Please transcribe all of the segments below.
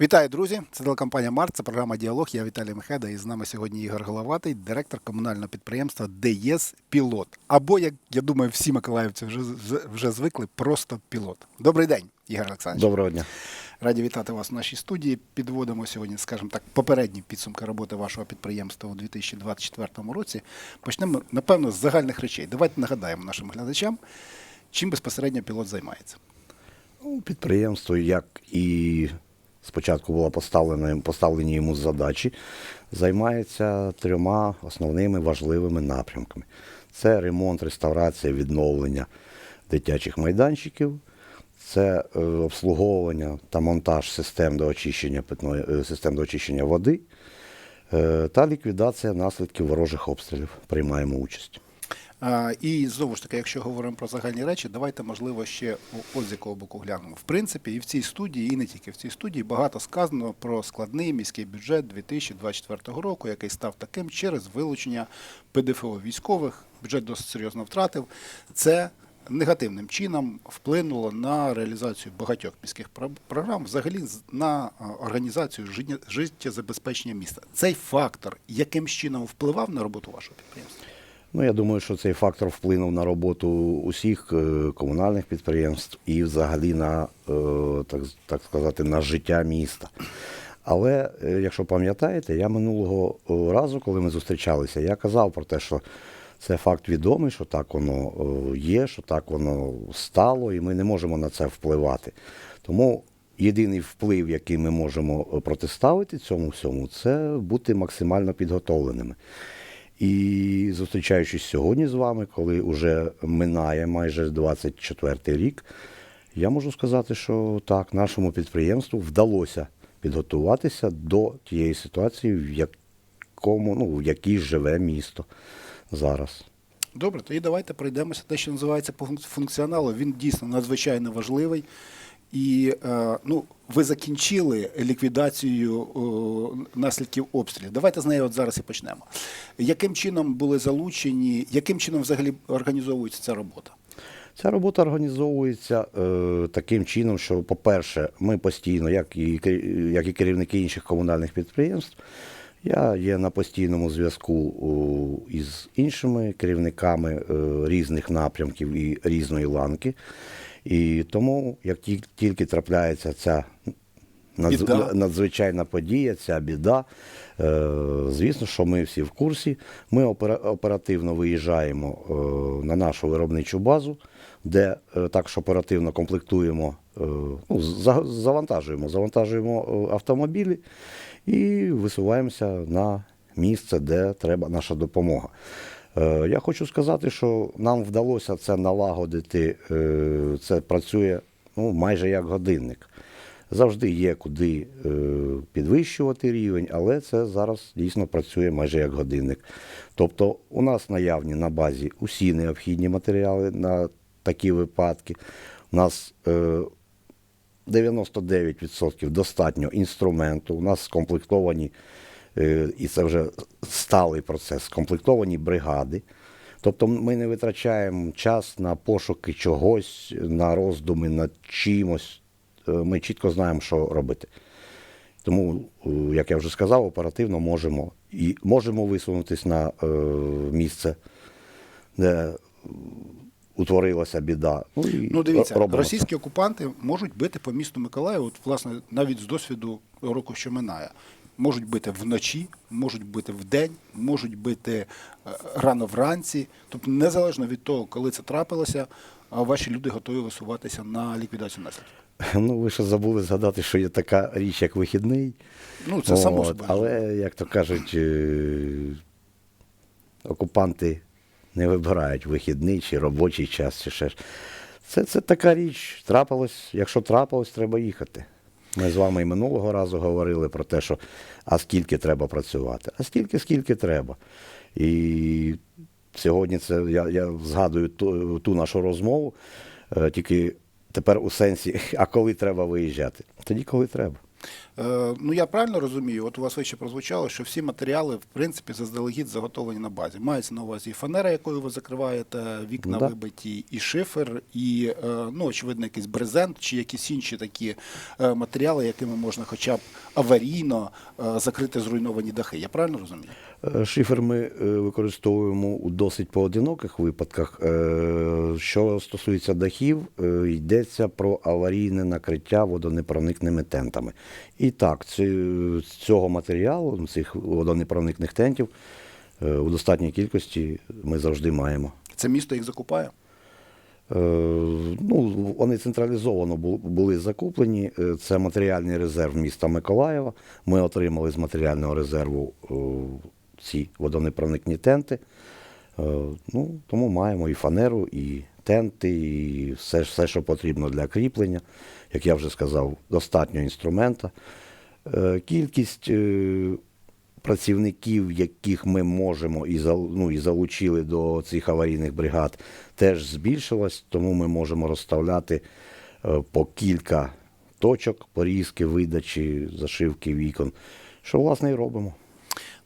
Вітаю, друзі! Це телекомпанія Март, це програма Діалог. Я Віталій Мехеда. І з нами сьогодні Ігор Головатий, директор комунального підприємства ДЄС Пілот. Або, як я думаю, всі миколаївці вже, вже, звикли, просто пілот. Добрий день, Ігор Олександрович. Доброго дня. Раді вітати вас в нашій студії. Підводимо сьогодні, скажімо так, попередні підсумки роботи вашого підприємства у 2024 році. Почнемо, напевно, з загальних речей. Давайте нагадаємо нашим глядачам, чим безпосередньо пілот займається. Ну, підприємство, як і спочатку було поставлено, поставлені йому задачі, займається трьома основними важливими напрямками: це ремонт, реставрація, відновлення дитячих майданчиків, це е, обслуговування та монтаж систем до очищення питної е, систем до очищення води е, та ліквідація наслідків ворожих обстрілів. Приймаємо участь. І знову ж таки, якщо говоримо про загальні речі, давайте, можливо, ще ось з якого боку глянемо. В принципі, і в цій студії, і не тільки в цій студії, багато сказано про складний міський бюджет 2024 року, який став таким через вилучення ПДФО військових. Бюджет досить серйозно втратив. Це негативним чином вплинуло на реалізацію багатьох міських про- програм, взагалі на організацію життєзабезпечення міста. Цей фактор яким чином впливав на роботу вашого підприємства? Ну, я думаю, що цей фактор вплинув на роботу усіх е, комунальних підприємств і взагалі на, е, так, так сказати, на життя міста. Але е, якщо пам'ятаєте, я минулого разу, коли ми зустрічалися, я казав про те, що це факт відомий, що так воно є, що так воно стало, і ми не можемо на це впливати. Тому єдиний вплив, який ми можемо протиставити цьому всьому, це бути максимально підготовленими. І зустрічаючись сьогодні з вами, коли вже минає майже 24 рік, я можу сказати, що так, нашому підприємству вдалося підготуватися до тієї ситуації, в якому, ну, в якій живе місто зараз. Добре, тоді давайте пройдемося те, що називається по функціоналу. Він дійсно надзвичайно важливий. І е, ну, ви закінчили ліквідацію наслідків обстрілів. Давайте з неї от зараз і почнемо. Яким чином були залучені, яким чином взагалі організовується ця робота? Ця робота організовується е, таким чином, що, по-перше, ми постійно, як і, як і керівники інших комунальних підприємств, я є на постійному зв'язку із іншими керівниками е, різних напрямків і різної ланки. І тому, як ті- тільки трапляється ця Біда. надзвичайна подія, ця біда. Е, Звісно, що ми всі в курсі. Ми оперативно виїжджаємо е, на нашу виробничу базу, де е, також оперативно комплектуємо, ну, за- завантажуємо, завантажуємо автомобілі і висуваємося на місце, де треба наша допомога. Е, Я хочу сказати, що нам вдалося це налагодити. е, Це працює ну, майже як годинник. Завжди є куди е, підвищувати рівень, але це зараз дійсно працює майже як годинник. Тобто у нас наявні на базі усі необхідні матеріали на такі випадки. У нас е, 99% достатньо інструменту. У нас скомплектовані, і це вже сталий процес, скомплектовані бригади. Тобто ми не витрачаємо час на пошуки чогось, на роздуми над чимось. Е, Ми чітко знаємо, що робити. Тому, е, як я вже сказав, оперативно можемо і можемо висунутись на е, місце, де е, утворилася біда. Ну, і Ну, дивіться, робимо це. російські окупанти можуть бити по місту Миколаїв, от, власне, навіть з досвіду року, що минає. Можуть бити вночі, можуть бити вдень, можуть бити е, рано вранці. Тобто, незалежно від того, коли це трапилося, ваші люди готові висуватися на ліквідацію наслідків. Ну, ви ще забули згадати, що є така річ, як вихідний. Ну, це само собою. Але, як то кажуть, е, окупанти не вибирають вихідний чи робочий час, чи ще. Це, це така річ. Трапилось, якщо трапилось, треба їхати. Ми з вами і минулого разу говорили про те, що а скільки треба працювати, а стільки, скільки треба. І сьогодні це я, я згадую ту, ту нашу розмову, е, тільки тепер у сенсі, а коли треба виїжджати? Тоді, коли треба. Е, ну я правильно розумію, от у вас вище прозвучало, що всі матеріали в принципі заздалегідь заготовлені на базі. Мається на увазі і фанера, якою ви закриваєте, вікна да. вибиті, і шифер, і е, ну очевидно, якийсь брезент чи якісь інші такі е, матеріали, якими можна, хоча б аварійно закрити зруйновані дахи. Я правильно розумію? Шифер ми використовуємо у досить поодиноких випадках. Що стосується дахів, йдеться про аварійне накриття водонепроникними тентами. І так, ці- з цього матеріалу, цих водонепроникних тентів, е, у достатній кількості ми завжди маємо. Це місто їх закупає. Е, Ну, вони централізовано були закуплені. Е, Це матеріальний резерв міста Миколаєва. Ми отримали з матеріального резерву ці водонепроникні тенти. Ну, тому маємо і фанеру, і тенти, і все, все, що потрібно для кріплення. Як я вже сказав, достатньо інструмента. Е, Кількість е, працівників, яких ми можемо і, ну, і залучили до цих аварійних бригад, теж збільшилась, тому ми можемо розставляти е, по кілька точок, порізки, видачі, зашивки вікон, що власне і робимо.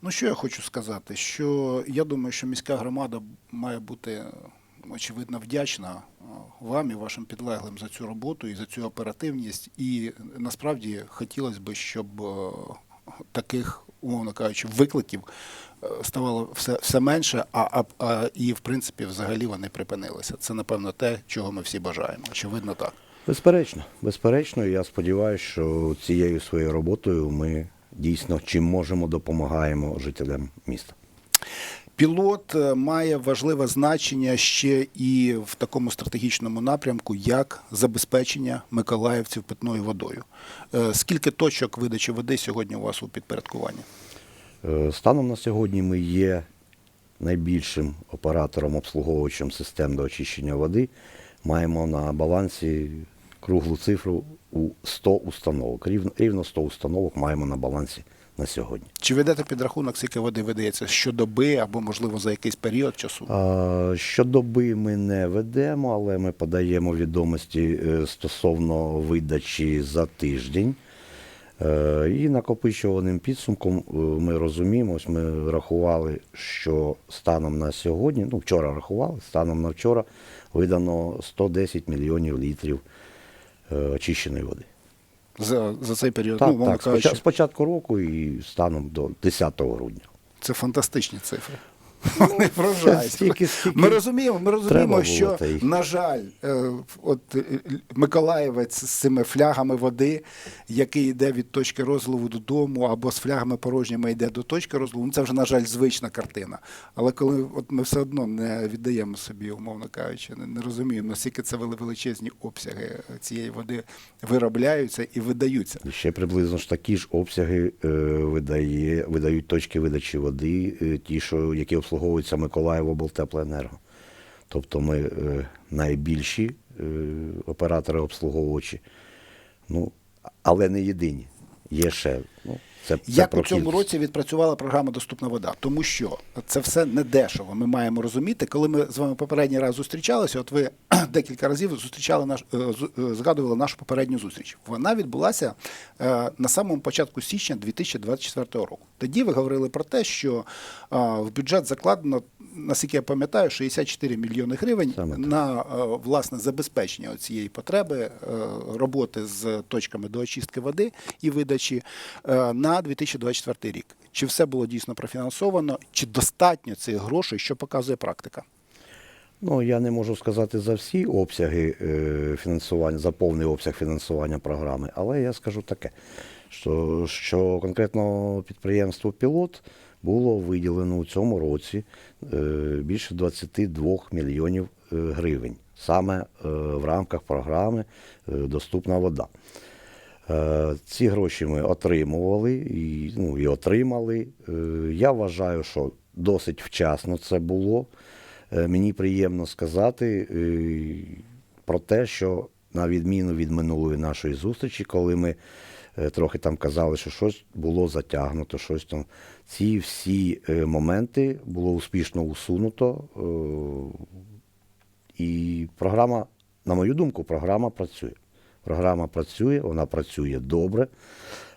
Ну, що я хочу сказати, що я думаю, що міська громада має бути очевидно вдячна е, вам і вашим підлеглим за цю роботу і за цю оперативність. І насправді хотілося б, щоб е, таких, умовно кажучи, викликів е, ставало все, все менше, а, а, а і в принципі взагалі вони припинилися. Це напевно те, чого ми всі бажаємо. Очевидно, так. Безперечно, безперечно, я сподіваюся, що цією своєю роботою ми дійсно чим можемо допомагаємо жителям міста. Пілот е, має важливе значення ще і в такому стратегічному напрямку, як забезпечення миколаївців питною водою. Е, Скільки точок видачі води сьогодні у вас у підпорядкуванні? Е, Станом на сьогодні ми є найбільшим оператором обслуговувачем систем до очищення води. Маємо на балансі круглу цифру у 100 установок. Рівно 100 установок маємо на балансі на сьогодні. Чи ведете підрахунок, скільки води видається щодоби або, можливо, за якийсь період часу? Щодоби ми не ведемо, але ми подаємо відомості е, стосовно видачі за тиждень. Е, І накопичуваним підсумком е, ми розуміємо, ось ми рахували, що станом на сьогодні, ну вчора рахували, станом на вчора видано 110 мільйонів літрів очищеної води. За, за цей період? Так, ну, так, кажучи, з початку року і станом до 10 грудня. Це фантастичні цифри. Вони вражають. Стільки Ми розуміємо, ми розуміємо, що, на жаль, е, от е, Миколаєвець з цими флягами води, який йде від точки розливу додому, або з флягами порожніми йде до точки розливу, ну це вже, на жаль, звична картина. Але коли от ми все одно не віддаємо собі, умовно кажучи, не, не розуміємо, наскільки це величезні обсяги цієї води виробляються і видаються. І Ще приблизно ж такі ж обсяги е, видає, видають точки видачі води, ті, що, які обслуговуються Миколаїв облтеплоенерго. Тобто ми е, найбільші е, оператори обслуговувачі, ну, але не єдині. Є ще. Ну, це, це Як у цьому році відпрацювала програма Доступна вода? Тому що це все не дешево. Ми маємо розуміти, коли ми з вами попередній раз зустрічалися. От ви декілька разів зустрічали наш е, е, згадували нашу попередню зустріч. Вона відбулася е, на самому початку січня 2024 року. Тоді ви говорили про те, що в бюджет закладено, наскільки я пам'ятаю, 64 мільйони гривень Саме на власне забезпечення цієї потреби роботи з точками до очистки води і видачі е, на 2024 рік. Чи все було дійсно профінансовано, чи достатньо цих грошей, що показує практика? Ну, я не можу сказати за всі обсяги е, фінансування, за повний обсяг фінансування програми, але я скажу таке, що, що конкретно підприємству Пілот було виділено у цьому році е, більше 22 мільйонів е, гривень саме в рамках програми Доступна вода. Е, Ці гроші ми отримували і, ну, і отримали. Е, Я вважаю, що досить вчасно це було. Е, Мені приємно сказати про те, що на відміну від минулої нашої зустрічі, коли ми трохи там казали, що щось було затягнуто, щось там. Ці всі моменти було успішно усунуто. І програма, на мою думку, програма працює. Програма працює, вона працює добре.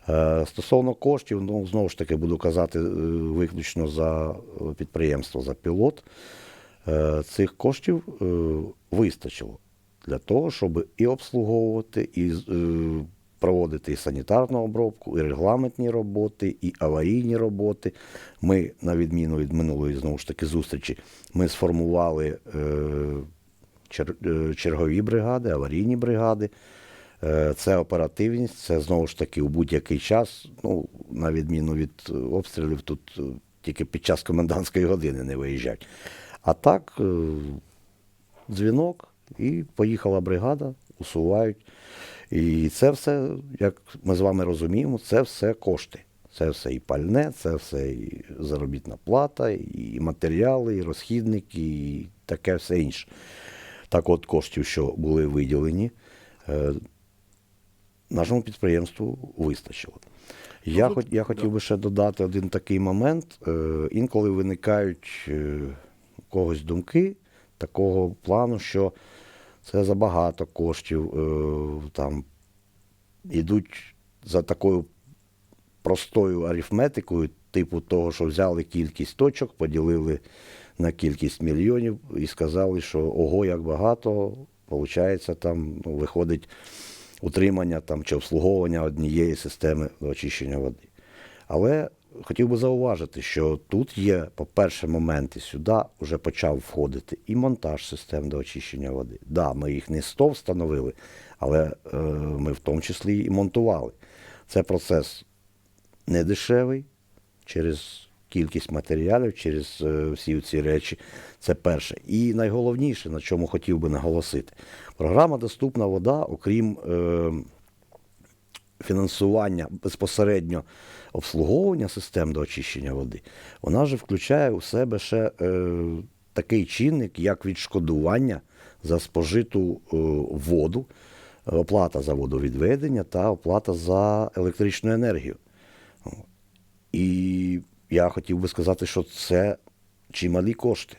Е, Стосовно коштів, ну знову ж таки буду казати е, виключно за е, підприємство, за пілот. Цих коштів вистачило для того, щоб і обслуговувати, і проводити і санітарну обробку, і регламентні роботи, і аварійні роботи. Ми, на відміну від минулої знову ж таки зустрічі, ми сформували чер- чергові бригади, аварійні бригади. Е, Це оперативність, це знову ж таки у будь-який час, ну, на відміну від е, обстрілів, тут е, тільки під час комендантської години не виїжджають. А так, дзвінок, і поїхала бригада, усувають. І це все, як ми з вами розуміємо, це все кошти. Це все і пальне, це все і заробітна плата, і матеріали, і розхідники, і таке все інше. Так от коштів, що були виділені, нашому підприємству вистачило. Я, тут- хоч, я хотів би ще додати один такий момент. Е, Інколи виникають е, у когось думки такого плану, що це забагато коштів, е, там ідуть за такою простою арифметикою, типу того, що взяли кількість точок, поділили на кількість мільйонів і сказали, що ого, як багато, виходить, там ну, виходить утримання там, чи обслуговування однієї системи очищення води. Але хотів би зауважити, що тут є, по-перше, моменти сюди вже почав входити і монтаж систем до очищення води. Да, ми їх не 100 встановили, але е, ми в тому числі і монтували. Це процес не дешевий через кількість матеріалів, через е, всі ці речі. Це перше. І найголовніше, на чому хотів би наголосити, програма Доступна вода, окрім е, фінансування безпосередньо обслуговування систем до очищення води, вона ж включає у себе ще е, такий чинник, як відшкодування за спожиту е, воду, оплата за водовідведення та оплата за електричну енергію. І я хотів би сказати, що це чималі кошти.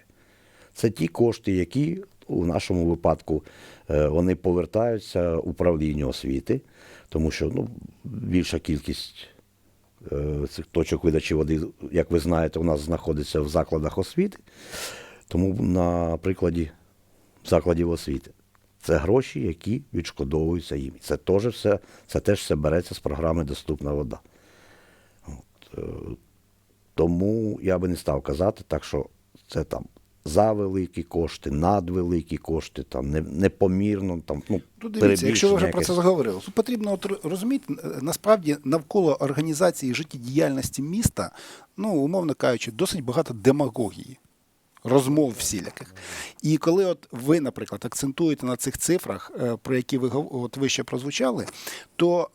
Це ті кошти, які у нашому випадку е, вони повертаються управлінню освіти, тому що ну, більша кількість е, цих точок видачі води, як ви знаєте, у нас знаходиться в закладах освіти. Тому на прикладі закладів освіти. Це гроші, які відшкодовуються їм. Це теж все, це теж все береться з програми Доступна вода. От, е, тому я би не став казати, так що це там за великі кошти, надвеликі кошти, там не- непомірно. Там, ну, Тут дивіться, якщо ви вже якесь... про це заговорили, то потрібно от розуміти, е, насправді навколо організації життєдіяльності міста, ну, умовно кажучи, досить багато демагогії. Розмов всіляких. І коли от ви, наприклад, акцентуєте на цих цифрах, е, про які ви от вище прозвучали, то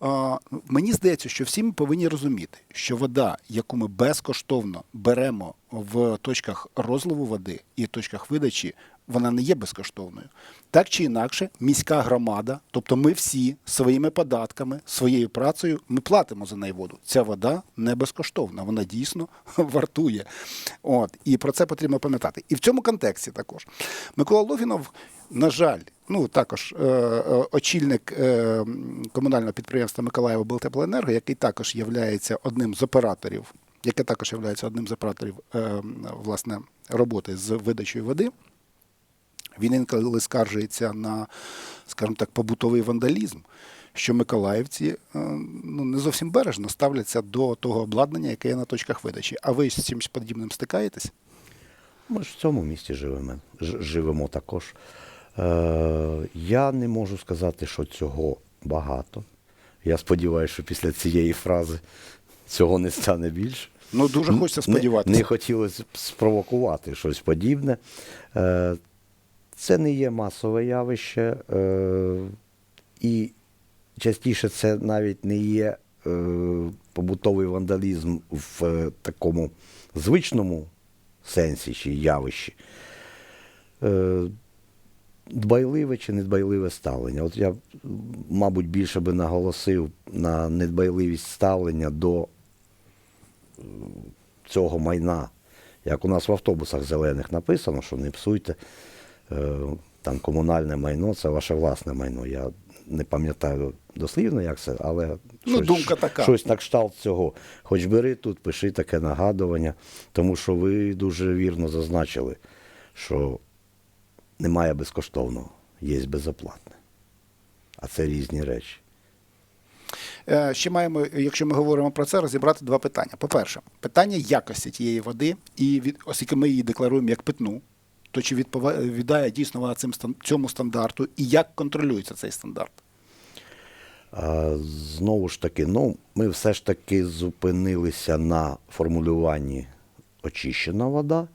е, мені здається, що всі ми повинні розуміти, що вода, яку ми безкоштовно беремо в точках розливу води і точках видачі, вона не є безкоштовною. Так чи інакше, міська громада, тобто ми всі своїми податками, своєю працею, ми платимо за неї воду. Ця вода не безкоштовна, вона дійсно вартує. От, і про це потрібно пам'ятати. І в цьому контексті також Микола Логінов, на жаль, ну також е, е, очільник е, комунального підприємства Миколаїв Белтеплоенерго, який також є одним з операторів, яке також є одним з операторів е, власне роботи з видачею води. Він інколи скаржується на, скажімо так, побутовий вандалізм, що миколаївці е, ну, не зовсім бережно ставляться до того обладнання, яке є на точках видачі. А ви з чимось подібним стикаєтесь? Ми ж в цьому місті живемо, живемо також. Е, я не можу сказати, що цього багато. Я сподіваюся, що після цієї фрази цього не стане більше. Ну, дуже хочеться Не- сподіватися. Не, хотілося б спровокувати щось подібне. Е, Це не є масове явище, е, і частіше це навіть не є е, побутовий вандалізм в е, такому звичному сенсі чи явищі. Е, Дбайливе чи недбайливе ставлення. От я, мабуть, більше би наголосив на недбайливість ставлення до цього майна. Як у нас в автобусах зелених написано, що не псуйте, е, там комунальне майно це ваше власне майно. Я не пам'ятаю дослівно, як це, але Ну, думка така. щось на кшталт цього. Хоч бери тут, пиши таке нагадування, тому що ви дуже вірно зазначили, що немає безкоштовного, є безоплатне. А це різні речі. Е, Ще маємо, якщо ми говоримо про це, розібрати два питання. По-перше, питання якості тієї води, і від, оскільки ми її декларуємо як питну, то чи відповідає дійсно вона цим цьому стандарту, і як контролюється цей стандарт? А, знову ж таки, ну, ми все ж таки зупинилися на формулюванні очищена вода.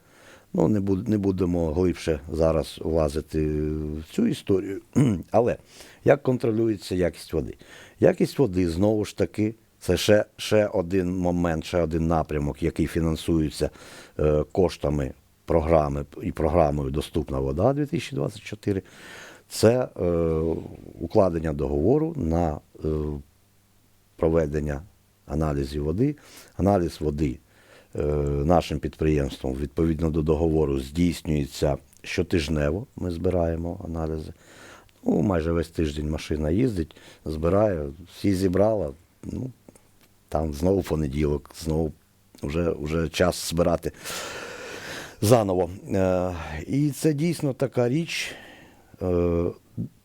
Ну, не, буд- не будемо глибше зараз влазити в цю історію. Але як контролюється якість води? Якість води, знову ж таки, це ще, ще один момент, ще один напрямок, який фінансується е, коштами програми і програмою Доступна вода 2024. Це е, укладення договору на е, проведення аналізів води. Аналіз води е, нашим підприємством відповідно до договору здійснюється щотижнево. Ми збираємо аналізи. Ну, майже весь тиждень машина їздить, збирає, всі зібрала. Ну, там знову понеділок, знову вже, вже час збирати заново. Е, і це дійсно така річ. Е,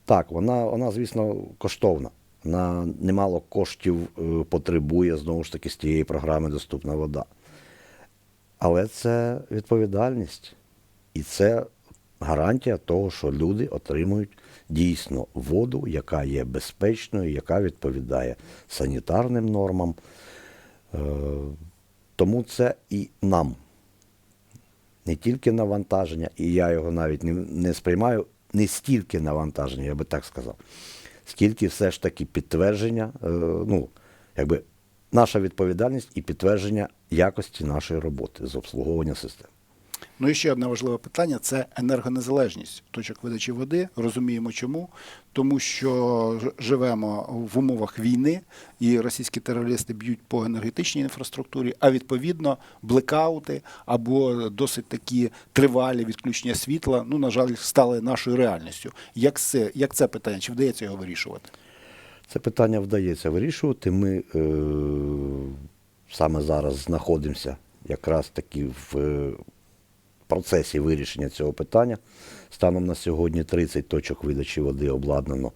так, вона, вона, звісно, коштовна. Вона немало коштів е, потребує знову ж таки з тієї програми Доступна вода. Але це відповідальність. І це гарантія того, що люди отримують дійсно воду, яка є безпечною, яка відповідає санітарним нормам. Тому це і нам не тільки навантаження, і я його навіть не, не сприймаю не стільки навантаження, я би так сказав, скільки все ж таки підтвердження, е, ну, якби наша відповідальність і підтвердження якості нашої роботи з обслуговування систем. Ну і ще одне важливе питання це енергонезалежність точок видачі води. Розуміємо чому. Тому що живемо в умовах війни, і російські терористи б'ють по енергетичній інфраструктурі, а відповідно блекаути або досить такі тривалі відключення світла, ну, на жаль, стали нашою реальністю. Як це, як це питання? Чи вдається його вирішувати? Це питання вдається вирішувати. Ми е, саме зараз знаходимося якраз таки в е, процесі вирішення цього питання. Станом на сьогодні 30 точок видачі води обладнано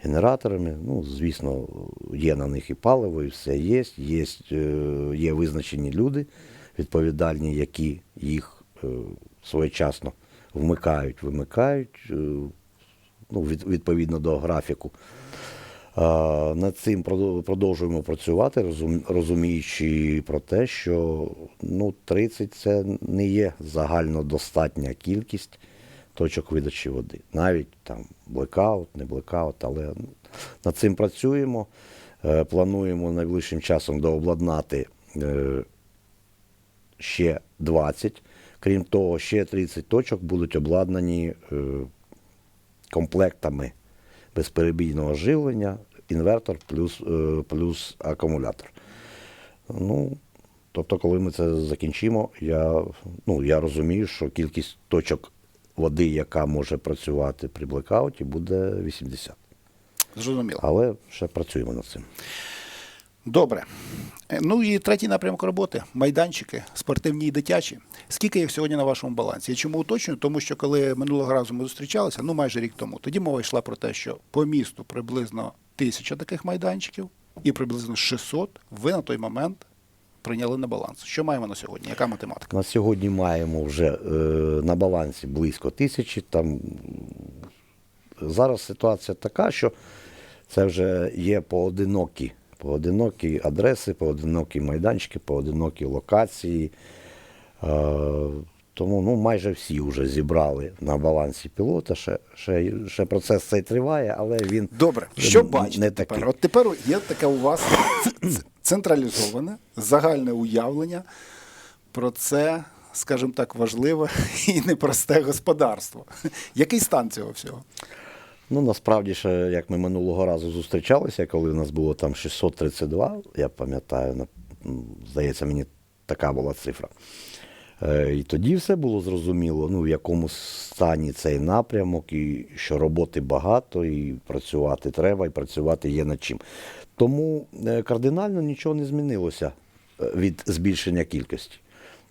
генераторами. Ну, звісно, є на них і паливо, і все є. Є, е, є визначені люди, відповідальні, які їх е, своєчасно вмикають, вимикають, е, ну, відповідно до графіку. А, Над цим продовжуємо працювати, розум- розуміючи про те, що ну, 30 це не є загальнодостатня кількість точок видачі води. Навіть там блекаут, не блекаут, але над цим працюємо. Е, Плануємо найближчим часом дообладнати е, ще 20. Крім того, ще 30 точок будуть обладнані е, комплектами безперебійного живлення, інвертор плюс, е, плюс акумулятор. Ну, тобто, коли ми це закінчимо, я, ну, я розумію, що кількість точок води, яка може працювати при блекауті, буде 80. Зрозуміло. Але ще працюємо над цим. Добре. Е, Ну і третій напрямок роботи майданчики, спортивні і дитячі. Скільки їх сьогодні на вашому балансі? Я чому уточнюю? Тому що коли минулого разу ми зустрічалися, ну майже рік тому, тоді мова йшла про те, що по місту приблизно тисяча таких майданчиків і приблизно 600 ви на той момент прийняли на баланс. Що маємо на сьогодні? Яка математика? На сьогодні маємо вже е, на балансі близько тисячі. Там зараз ситуація така, що це вже є поодинокі, поодинокі адреси, поодинокі майданчики, поодинокі локації. Е, тому ну, майже всі вже зібрали на балансі пілота. Ще, ще, ще процес цей триває, але він Добре, що бачите тепер? такий. От тепер є таке у вас централізоване, загальне уявлення про це, скажімо так, важливе і непросте господарство. Який стан цього всього? Ну, насправді, ще, як ми минулого разу зустрічалися, коли у нас було там 632, я пам'ятаю, здається, мені така була цифра. Е, І тоді все було зрозуміло, ну, в якому стані цей напрямок, і що роботи багато, і працювати треба, і працювати є над чим. Тому е, кардинально нічого не змінилося е, від збільшення кількості.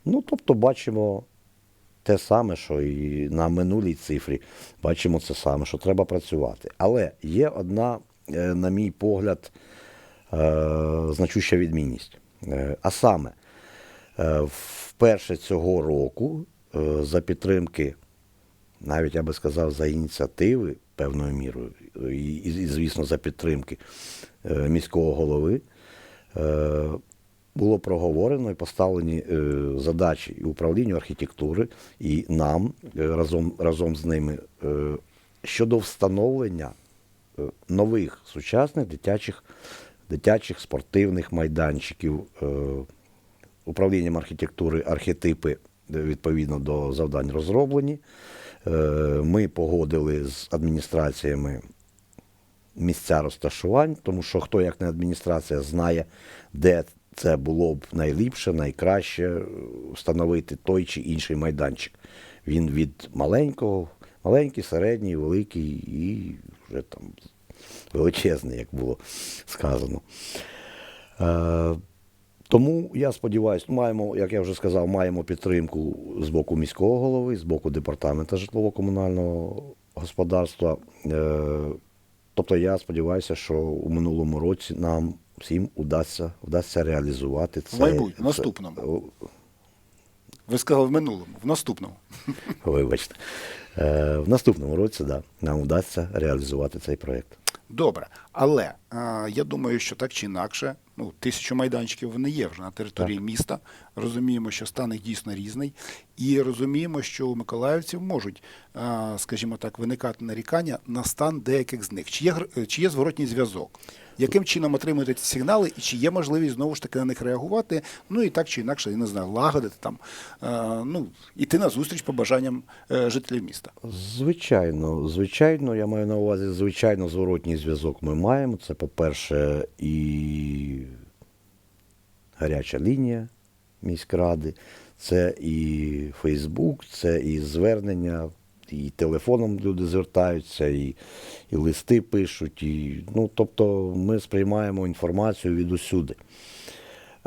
Ну, тобто, бачимо те саме, що і на минулій цифрі. Бачимо це саме, що треба працювати. Але є одна, на мій погляд, значуща відмінність. А саме, вперше цього року е, за підтримки, навіть я би сказав, за ініціативи певною мірою, і, звісно, за підтримки е, міського голови, е, було проговорено і поставлені е, задачі і управлінню архітектури, і нам е, разом, разом з ними е, щодо встановлення е, нових сучасних дитячих, дитячих спортивних майданчиків. Управлінням архітектури архетипи е, відповідно до завдань розроблені. Е, Ми погодили з адміністраціями місця розташувань, тому що хто як не адміністрація знає, де це було б найліпше, найкраще е, встановити той чи інший майданчик. Він від маленького, маленький, середній, великий і вже там величезний, як було сказано. Тому я сподіваюся, маємо, як я вже сказав, маємо підтримку з боку міського голови, з боку департаменту житлово-комунального господарства. Е, Тобто я сподіваюся, що у минулому році нам всім удасться, вдасться реалізувати це. В майбутньому, в наступному. Ви сказали в минулому, в наступному. Вибачте. Е, В наступному році да, нам вдасться реалізувати цей проєкт. Добре, але а, я думаю, що так чи інакше, ну, тисячу майданчиків вони є вже на території міста. Розуміємо, що стан їх дійсно різний, і розуміємо, що у миколаївців можуть, а, скажімо так, виникати нарікання на стан деяких з них. Чи є, чи є зворотній зв'язок? Яким чином отримуєте ці сигнали, і чи є можливість знову ж таки на них реагувати? Ну і так чи інакше, я не знаю, лагодити там, ну, іти на зустріч побажанням е, жителів міста. Звичайно, звичайно, я маю на увазі, звичайно, зворотній зв'язок ми маємо. Це, по-перше, і гаряча лінія міськради, це і Фейсбук, це і звернення, і телефоном люди звертаються, і, і листи пишуть. І, ну, тобто ми сприймаємо інформацію від усюди.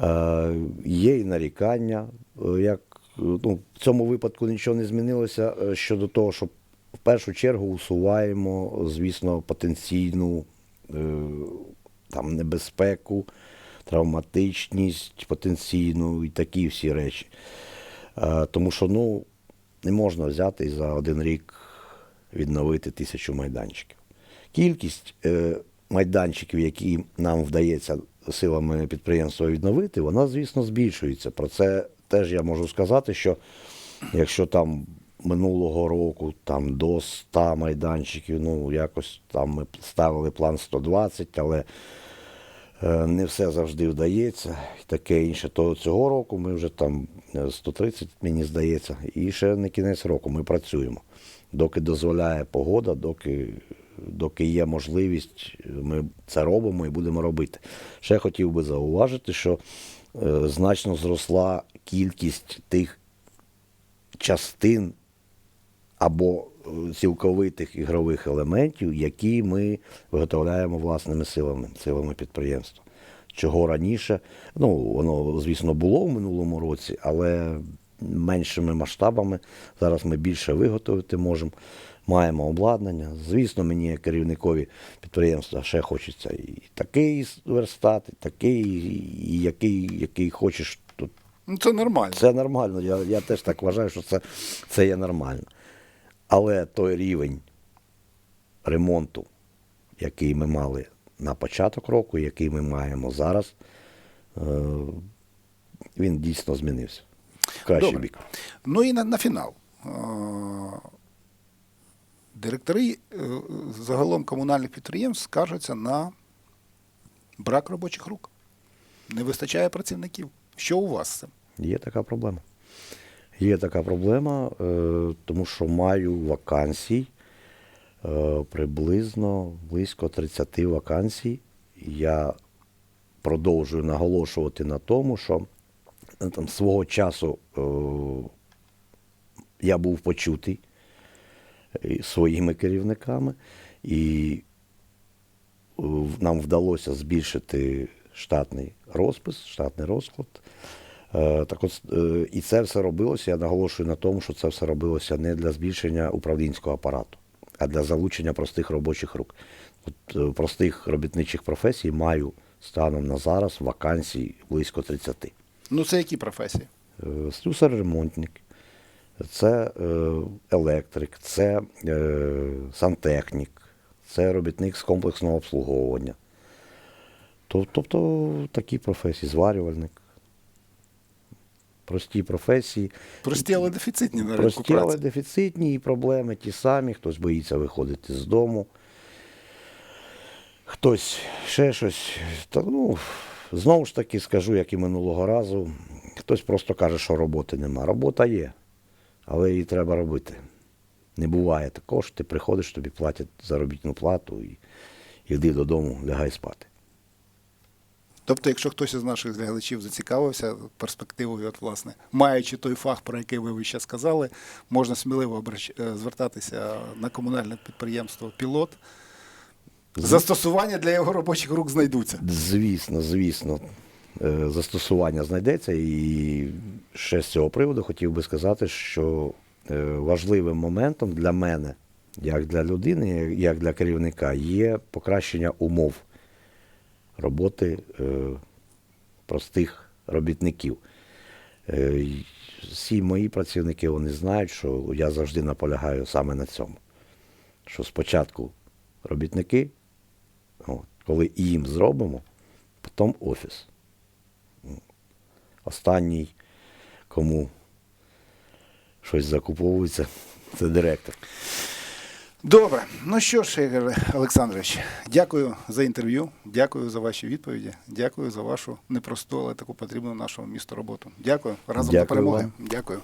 Е, Є і нарікання. е, Як, ну, в цьому випадку нічого не змінилося е, щодо того, що в першу чергу усуваємо, звісно, потенційну е, там, небезпеку, травматичність потенційну і такі всі речі. Е, Тому що ну, не можна взяти і за один рік відновити тисячу майданчиків. Кількість е, майданчиків, які нам вдається силами підприємства відновити, вона, звісно, збільшується. Про це теж я можу сказати, що якщо там минулого року там до 100 майданчиків, ну якось там ми ставили план 120, але не все завжди вдається і таке інше. То цього року ми вже там е, 130, мені здається, і ще не кінець року ми працюємо. Доки дозволяє погода, доки, доки є можливість, ми це робимо і будемо робити. Ще хотів би зауважити, що е, значно зросла кількість тих частин або е, цілковитих ігрових елементів, які ми виготовляємо власними силами, силами підприємства. Чого раніше, ну воно, звісно, було в минулому році, але меншими масштабами. Зараз ми більше виготовити можемо. Маємо обладнання. Звісно, мені, як керівникові підприємства, ще хочеться і такий верстат, і такий, і який, який хочеш. Тут Ну це нормально. це нормально. Я, я теж так вважаю, що це, це є нормально. Але той рівень ремонту, який ми мали на початок року, який ми маємо зараз, е, він дійсно змінився. Кращий Добре. бік. Ну і на, на фінал. Е, Директори е, загалом комунальних підприємств скаржаться на брак робочих рук. Не вистачає працівників. Що у вас? Є така проблема. Є така проблема, е, тому що маю вакансій, е, приблизно близько 30 вакансій. Я продовжую наголошувати на тому, що е, там, свого часу я був почутий своїми керівниками, і нам вдалося збільшити штатний розпис, штатний розклад. Е, Так от, е, і це все робилося, я наголошую на тому, що це все робилося не для збільшення управлінського апарату, а для залучення простих робочих рук. От, е, простих робітничих професій маю станом на зараз вакансій близько 30. Ну це які професії? Слюсар-ремонтник, це електрик, це сантехнік, це робітник з комплексного обслуговування. Тобто такі професії, зварювальник. Прості професії, Прості, але дефіцитні на ринку прості, але дефіцитні і проблеми ті самі. Хтось боїться виходити з дому, хтось ще щось. Та, ну, знову ж таки скажу, як і минулого разу, хтось просто каже, що роботи нема. Робота є, але її треба робити. Не буває такого, що ти приходиш, тобі платять заробітну плату і йди додому, лягай спати. Тобто, якщо хтось із наших глядачів зацікавився перспективою, от, власне, маючи той фах, про який ви ще сказали, можна сміливо е, звертатися на комунальне підприємство Пілот. Застосування для його робочих рук знайдуться. Звісно, звісно, е, застосування знайдеться. І ще з цього приводу хотів би сказати, що е, важливим моментом для мене, як для людини, як для керівника, є покращення умов роботи е, простих робітників. Е, Всі мої працівники вони знають, що я завжди наполягаю саме на цьому. Що спочатку робітники, Коли їм зробимо, потім офіс. Останній, кому щось закуповується, це директор. Добре. Ну що ж, Ігор Олександрович, дякую за інтерв'ю, дякую за ваші відповіді, дякую за вашу непросту, але таку потрібну нашому місту роботу. Дякую. Разом до перемоги. вам. Дякую.